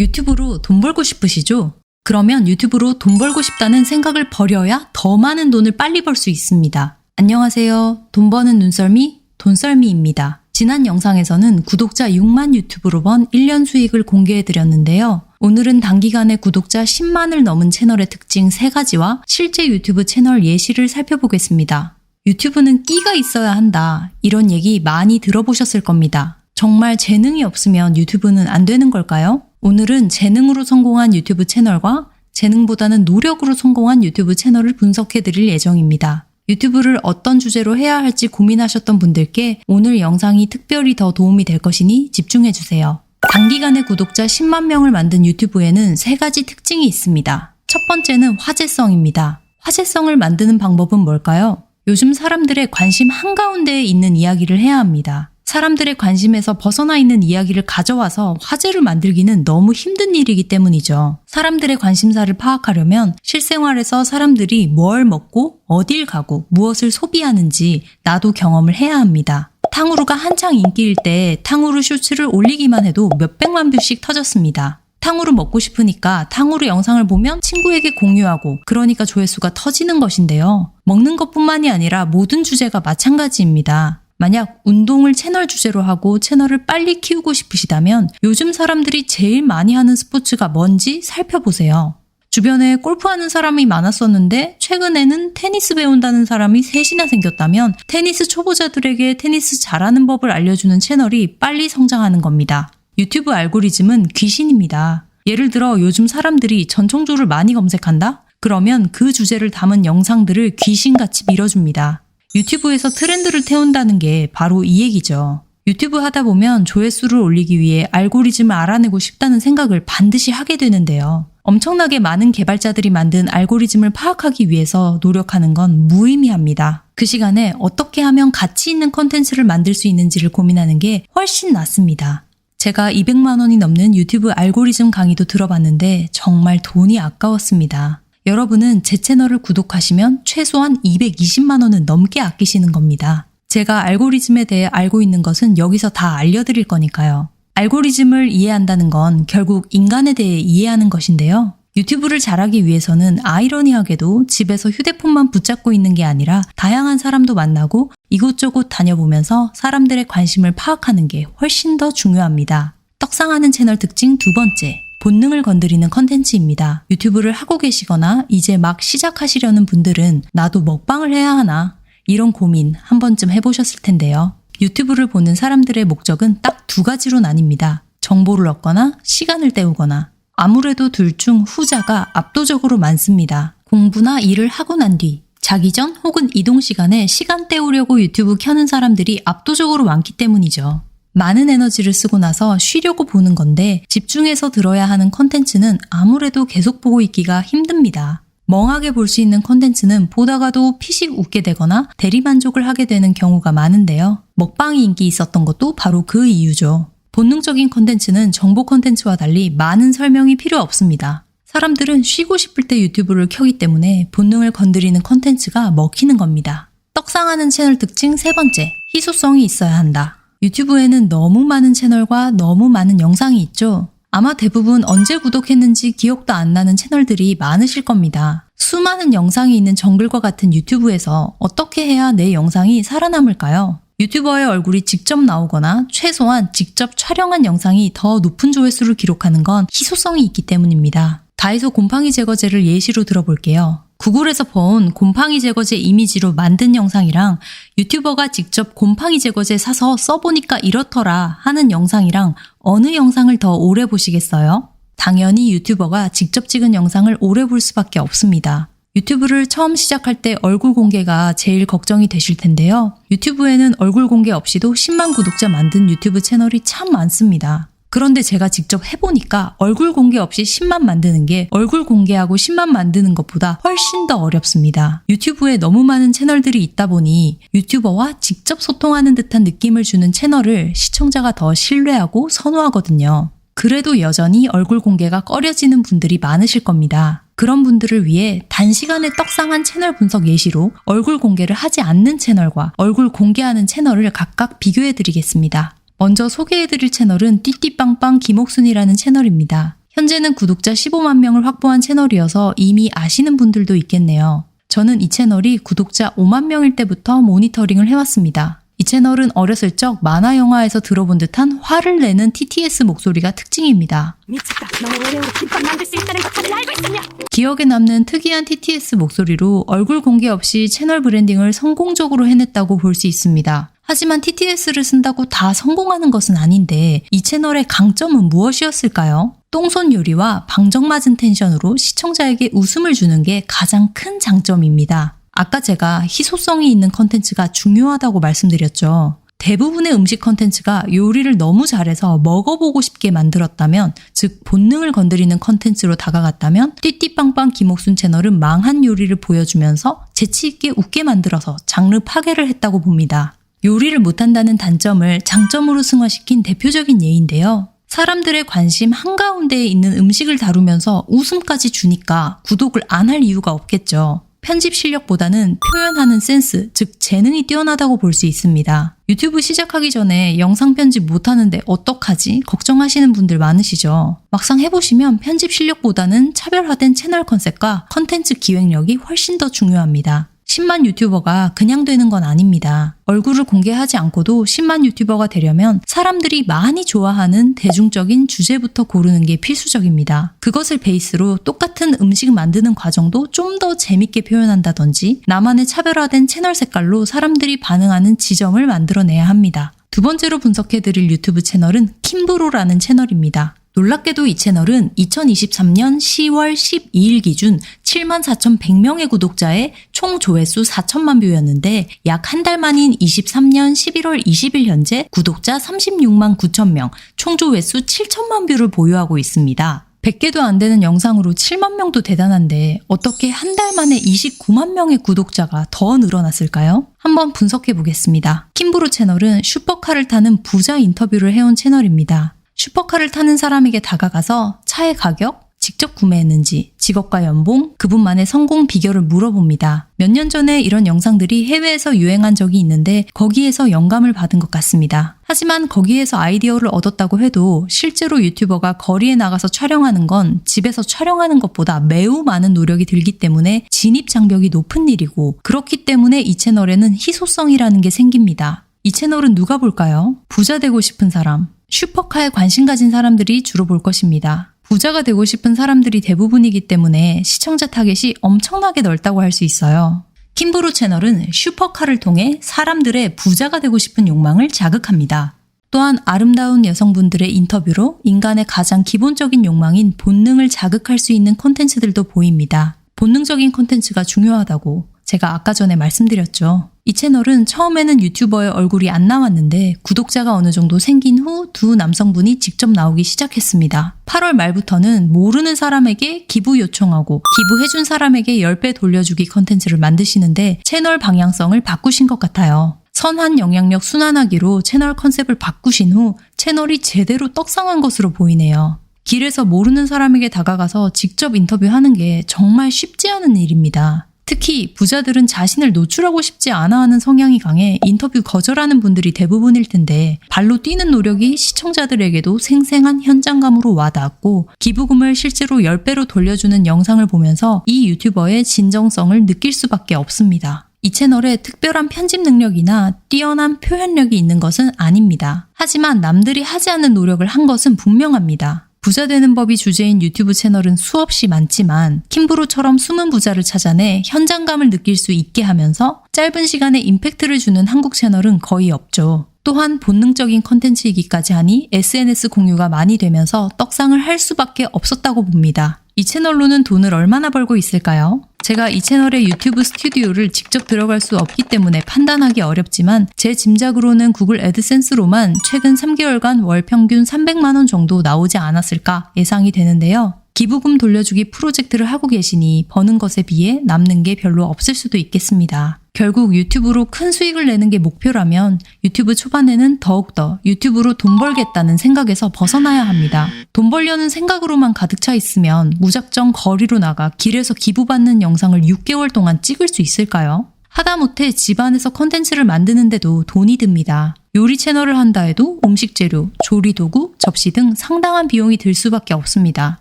유튜브로 돈 벌고 싶으시죠? 그러면 유튜브로 돈 벌고 싶다는 생각을 버려야 더 많은 돈을 빨리 벌 수 있습니다. 안녕하세요. 돈 버는 눈썰미, 돈썰미입니다. 지난 영상에서는 구독자 6만 유튜브로 번 1년 수익을 공개해드렸는데요. 오늘은 단기간에 구독자 10만을 넘은 채널의 특징 3가지와 실제 유튜브 채널 예시를 살펴보겠습니다. 유튜브는 끼가 있어야 한다. 이런 얘기 많이 들어보셨을 겁니다. 정말 재능이 없으면 유튜브는 안 되는 걸까요? 오늘은 재능으로 성공한 유튜브 채널과 재능보다는 노력으로 성공한 유튜브 채널을 분석해 드릴 예정입니다. 유튜브를 어떤 주제로 해야 할지 고민하셨던 분들께 오늘 영상이 특별히 더 도움이 될 것이니 집중해 주세요. 단기간에 구독자 10만 명을 만든 유튜브에는 세 가지 특징이 있습니다. 첫 번째는 화제성입니다. 화제성을 만드는 방법은 뭘까요? 요즘 사람들의 관심 한가운데에 있는 이야기를 해야 합니다. 사람들의 관심에서 벗어나 있는 이야기를 가져와서 화제를 만들기는 너무 힘든 일이기 때문이죠. 사람들의 관심사를 파악하려면 실생활에서 사람들이 뭘 먹고 어딜 가고 무엇을 소비하는지 나도 경험을 해야 합니다. 탕후루가 한창 인기일 때 탕후루 쇼츠를 올리기만 해도 몇백만 뷰씩 터졌습니다. 탕후루 먹고 싶으니까 탕후루 영상을 보면 친구에게 공유하고 그러니까 조회수가 터지는 것인데요. 먹는 것뿐만이 아니라 모든 주제가 마찬가지입니다. 만약 운동을 채널 주제로 하고 채널을 빨리 키우고 싶으시다면 요즘 사람들이 제일 많이 하는 스포츠가 뭔지 살펴보세요. 주변에 골프하는 사람이 많았었는데 최근에는 테니스 배운다는 사람이 셋이나 생겼다면 테니스 초보자들에게 테니스 잘하는 법을 알려주는 채널이 빨리 성장하는 겁니다. 유튜브 알고리즘은 귀신입니다. 예를 들어 요즘 사람들이 전청조를 많이 검색한다? 그러면 그 주제를 담은 영상들을 귀신같이 밀어줍니다. 유튜브에서 트렌드를 태운다는 게 바로 이 얘기죠. 유튜브 하다 보면 조회수를 올리기 위해 알고리즘을 알아내고 싶다는 생각을 반드시 하게 되는데요. 엄청나게 많은 개발자들이 만든 알고리즘을 파악하기 위해서 노력하는 건 무의미합니다. 그 시간에 어떻게 하면 가치 있는 컨텐츠를 만들 수 있는지를 고민하는 게 훨씬 낫습니다. 제가 200만 원이 넘는 유튜브 알고리즘 강의도 들어봤는데 정말 돈이 아까웠습니다. 여러분은 제 채널을 구독하시면 최소한 220만 원은 넘게 아끼시는 겁니다. 제가 알고리즘에 대해 알고 있는 것은 여기서 다 알려드릴 거니까요. 알고리즘을 이해한다는 건 결국 인간에 대해 이해하는 것인데요. 유튜브를 잘하기 위해서는 아이러니하게도 집에서 휴대폰만 붙잡고 있는 게 아니라 다양한 사람도 만나고 이곳저곳 다녀보면서 사람들의 관심을 파악하는 게 훨씬 더 중요합니다. 떡상하는 채널 특징 두 번째. 본능을 건드리는 컨텐츠입니다. 유튜브를 하고 계시거나 이제 막 시작하시려는 분들은 나도 먹방을 해야 하나 이런 고민 한 번쯤 해보셨을 텐데요. 유튜브를 보는 사람들의 목적은 딱 두 가지로 나뉩니다. 정보를 얻거나 시간을 때우거나 아무래도 둘 중 후자가 압도적으로 많습니다. 공부나 일을 하고 난 뒤, 자기 전 혹은 이동 시간에 시간 때우려고 유튜브 켜는 사람들이 압도적으로 많기 때문이죠. 많은 에너지를 쓰고 나서 쉬려고 보는 건데 집중해서 들어야 하는 컨텐츠는 아무래도 계속 보고 있기가 힘듭니다. 멍하게 볼 수 있는 컨텐츠는 보다가도 피식 웃게 되거나 대리만족을 하게 되는 경우가 많은데요. 먹방이 인기 있었던 것도 바로 그 이유죠. 본능적인 컨텐츠는 정보 컨텐츠와 달리 많은 설명이 필요 없습니다. 사람들은 쉬고 싶을 때 유튜브를 켜기 때문에 본능을 건드리는 컨텐츠가 먹히는 겁니다. 떡상하는 채널 특징 세 번째, 희소성이 있어야 한다. 유튜브에는 너무 많은 채널과 너무 많은 영상이 있죠. 아마 대부분 언제 구독했는지 기억도 안 나는 채널들이 많으실 겁니다. 수많은 영상이 있는 정글과 같은 유튜브에서 어떻게 해야 내 영상이 살아남을까요? 유튜버의 얼굴이 직접 나오거나 최소한 직접 촬영한 영상이 더 높은 조회수를 기록하는 건 희소성이 있기 때문입니다. 다이소 곰팡이 제거제를 예시로 들어볼게요. 구글에서 본 곰팡이 제거제 이미지로 만든 영상이랑 유튜버가 직접 곰팡이 제거제 사서 써보니까 이렇더라 하는 영상이랑 어느 영상을 더 오래 보시겠어요? 당연히 유튜버가 직접 찍은 영상을 오래 볼 수밖에 없습니다. 유튜브를 처음 시작할 때 얼굴 공개가 제일 걱정이 되실 텐데요. 유튜브에는 얼굴 공개 없이도 10만 구독자 만든 유튜브 채널이 참 많습니다. 그런데 제가 직접 해보니까 얼굴 공개 없이 10만 만드는 게 얼굴 공개하고 10만 만드는 것보다 훨씬 더 어렵습니다. 유튜브에 너무 많은 채널들이 있다 보니 유튜버와 직접 소통하는 듯한 느낌을 주는 채널을 시청자가 더 신뢰하고 선호하거든요. 그래도 여전히 얼굴 공개가 꺼려지는 분들이 많으실 겁니다. 그런 분들을 위해 단시간에 떡상한 채널 분석 예시로 얼굴 공개를 하지 않는 채널과 얼굴 공개하는 채널을 각각 비교해 드리겠습니다. 먼저 소개해드릴 채널은 띠띠빵빵 김옥순이라는 채널입니다. 현재는 구독자 15만 명을 확보한 채널이어서 이미 아시는 분들도 있겠네요. 저는 이 채널이 구독자 5만 명일 때부터 모니터링을 해왔습니다. 이 채널은 어렸을 적 만화 영화에서 들어본 듯한 화를 내는 TTS 목소리가 특징입니다. 미쳤다. 너의 노래로 김밥 만들 수 있다는 거 다들 알고 있었냐? 기억에 남는 특이한 TTS 목소리로 얼굴 공개 없이 채널 브랜딩을 성공적으로 해냈다고 볼 수 있습니다. 하지만 TTS를 쓴다고 다 성공하는 것은 아닌데 이 채널의 강점은 무엇이었을까요? 똥손 요리와 방정맞은 텐션으로 시청자에게 웃음을 주는 게 가장 큰 장점입니다. 아까 제가 희소성이 있는 컨텐츠가 중요하다고 말씀드렸죠. 대부분의 음식 컨텐츠가 요리를 너무 잘해서 먹어보고 싶게 만들었다면, 즉 본능을 건드리는 컨텐츠로 다가갔다면 띠띠빵빵 김옥순 채널은 망한 요리를 보여주면서 재치있게 웃게 만들어서 장르 파괴를 했다고 봅니다. 요리를 못한다는 단점을 장점으로 승화시킨 대표적인 예인데요. 사람들의 관심 한가운데에 있는 음식을 다루면서 웃음까지 주니까 구독을 안 할 이유가 없겠죠. 편집 실력보다는 표현하는 센스, 즉 재능이 뛰어나다고 볼 수 있습니다. 유튜브 시작하기 전에 영상 편집 못하는데 어떡하지? 걱정하시는 분들 많으시죠? 막상 해보시면 편집 실력보다는 차별화된 채널 컨셉과 컨텐츠 기획력이 훨씬 더 중요합니다. 10만 유튜버가 그냥 되는 건 아닙니다. 얼굴을 공개하지 않고도 10만 유튜버가 되려면 사람들이 많이 좋아하는 대중적인 주제부터 고르는 게 필수적입니다. 그것을 베이스로 똑같은 음식 만드는 과정도 좀 더 재밌게 표현한다든지 나만의 차별화된 채널 색깔로 사람들이 반응하는 지점을 만들어내야 합니다. 두 번째로 분석해드릴 유튜브 채널은 킴브로라는 채널입니다. 놀랍게도 이 채널은 2023년 10월 12일 기준 74,100명의 구독자의 총 조회수 4천만 뷰였는데 약 한 달 만인 23년 11월 20일 현재 구독자 36만 9천 명, 총 조회수 7천만 뷰를 보유하고 있습니다. 100개도 안 되는 영상으로 7만 명도 대단한데 어떻게 한 달 만에 29만 명의 구독자가 더 늘어났을까요? 한번 분석해 보겠습니다. 킴브루 채널은 슈퍼카를 타는 부자 인터뷰를 해온 채널입니다. 슈퍼카를 타는 사람에게 다가가서 차의 가격, 직접 구매했는지, 직업과 연봉, 그분만의 성공 비결을 물어봅니다. 몇 년 전에 이런 영상들이 해외에서 유행한 적이 있는데 거기에서 영감을 받은 것 같습니다. 하지만 거기에서 아이디어를 얻었다고 해도 실제로 유튜버가 거리에 나가서 촬영하는 건 집에서 촬영하는 것보다 매우 많은 노력이 들기 때문에 진입 장벽이 높은 일이고 그렇기 때문에 이 채널에는 희소성이라는 게 생깁니다. 이 채널은 누가 볼까요? 부자 되고 싶은 사람, 슈퍼카에 관심 가진 사람들이 주로 볼 것입니다. 부자가 되고 싶은 사람들이 대부분이기 때문에 시청자 타겟이 엄청나게 넓다고 할 수 있어요. 킴브루 채널은 슈퍼카를 통해 사람들의 부자가 되고 싶은 욕망을 자극합니다. 또한 아름다운 여성분들의 인터뷰로 인간의 가장 기본적인 욕망인 본능을 자극할 수 있는 콘텐츠들도 보입니다. 본능적인 콘텐츠가 중요하다고 제가 아까 전에 말씀드렸죠. 이 채널은 처음에는 유튜버의 얼굴이 안 나왔는데 구독자가 어느 정도 생긴 후 두 남성분이 직접 나오기 시작했습니다. 8월 말부터는 모르는 사람에게 기부 요청하고 기부해준 사람에게 10배 돌려주기 컨텐츠를 만드시는데 채널 방향성을 바꾸신 것 같아요. 선한 영향력 순환하기로 채널 컨셉을 바꾸신 후 채널이 제대로 떡상한 것으로 보이네요. 길에서 모르는 사람에게 다가가서 직접 인터뷰하는 게 정말 쉽지 않은 일입니다. 특히 부자들은 자신을 노출하고 싶지 않아 하는 성향이 강해 인터뷰 거절하는 분들이 대부분일 텐데 발로 뛰는 노력이 시청자들에게도 생생한 현장감으로 와닿았고 기부금을 실제로 10배로 돌려주는 영상을 보면서 이 유튜버의 진정성을 느낄 수밖에 없습니다. 이 채널에 특별한 편집 능력이나 뛰어난 표현력이 있는 것은 아닙니다. 하지만 남들이 하지 않는 노력을 한 것은 분명합니다. 부자 되는 법이 주제인 유튜브 채널은 수없이 많지만 킴브로처럼 숨은 부자를 찾아내 현장감을 느낄 수 있게 하면서 짧은 시간에 임팩트를 주는 한국 채널은 거의 없죠. 또한 본능적인 컨텐츠이기까지 하니 SNS 공유가 많이 되면서 떡상을 할 수밖에 없었다고 봅니다. 이 채널로는 돈을 얼마나 벌고 있을까요? 제가 이 채널의 유튜브 스튜디오를 직접 들어갈 수 없기 때문에 판단하기 어렵지만 제 짐작으로는 구글 애드센스로만 최근 3개월간 월 평균 300만 원 정도 나오지 않았을까 예상이 되는데요. 기부금 돌려주기 프로젝트를 하고 계시니 버는 것에 비해 남는 게 별로 없을 수도 있겠습니다. 결국 유튜브로 큰 수익을 내는 게 목표라면 유튜브 초반에는 더욱더 유튜브로 돈 벌겠다는 생각에서 벗어나야 합니다. 돈 벌려는 생각으로만 가득 차 있으면 무작정 거리로 나가 길에서 기부받는 영상을 6개월 동안 찍을 수 있을까요? 하다못해 집안에서 컨텐츠를 만드는데도 돈이 듭니다. 요리 채널을 한다 해도 음식 재료, 조리 도구, 접시 등 상당한 비용이 들 수밖에 없습니다.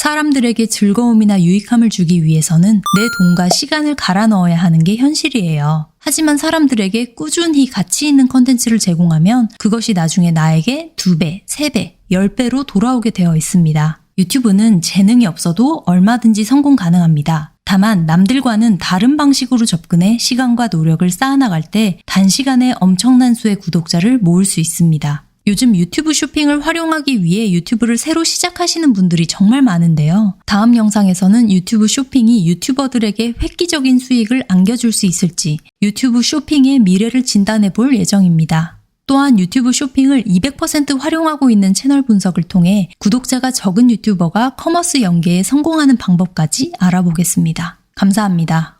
사람들에게 즐거움이나 유익함을 주기 위해서는 내 돈과 시간을 갈아 넣어야 하는 게 현실이에요. 하지만 사람들에게 꾸준히 가치 있는 컨텐츠를 제공하면 그것이 나중에 나에게 2배, 3배, 10배로 돌아오게 되어 있습니다. 유튜브는 재능이 없어도 얼마든지 성공 가능합니다. 다만 남들과는 다른 방식으로 접근해 시간과 노력을 쌓아나갈 때 단시간에 엄청난 수의 구독자를 모을 수 있습니다. 요즘 유튜브 쇼핑을 활용하기 위해 유튜브를 새로 시작하시는 분들이 정말 많은데요. 다음 영상에서는 유튜브 쇼핑이 유튜버들에게 획기적인 수익을 안겨줄 수 있을지 유튜브 쇼핑의 미래를 진단해 볼 예정입니다. 또한 유튜브 쇼핑을 200% 활용하고 있는 채널 분석을 통해 구독자가 적은 유튜버가 커머스 연계에 성공하는 방법까지 알아보겠습니다. 감사합니다.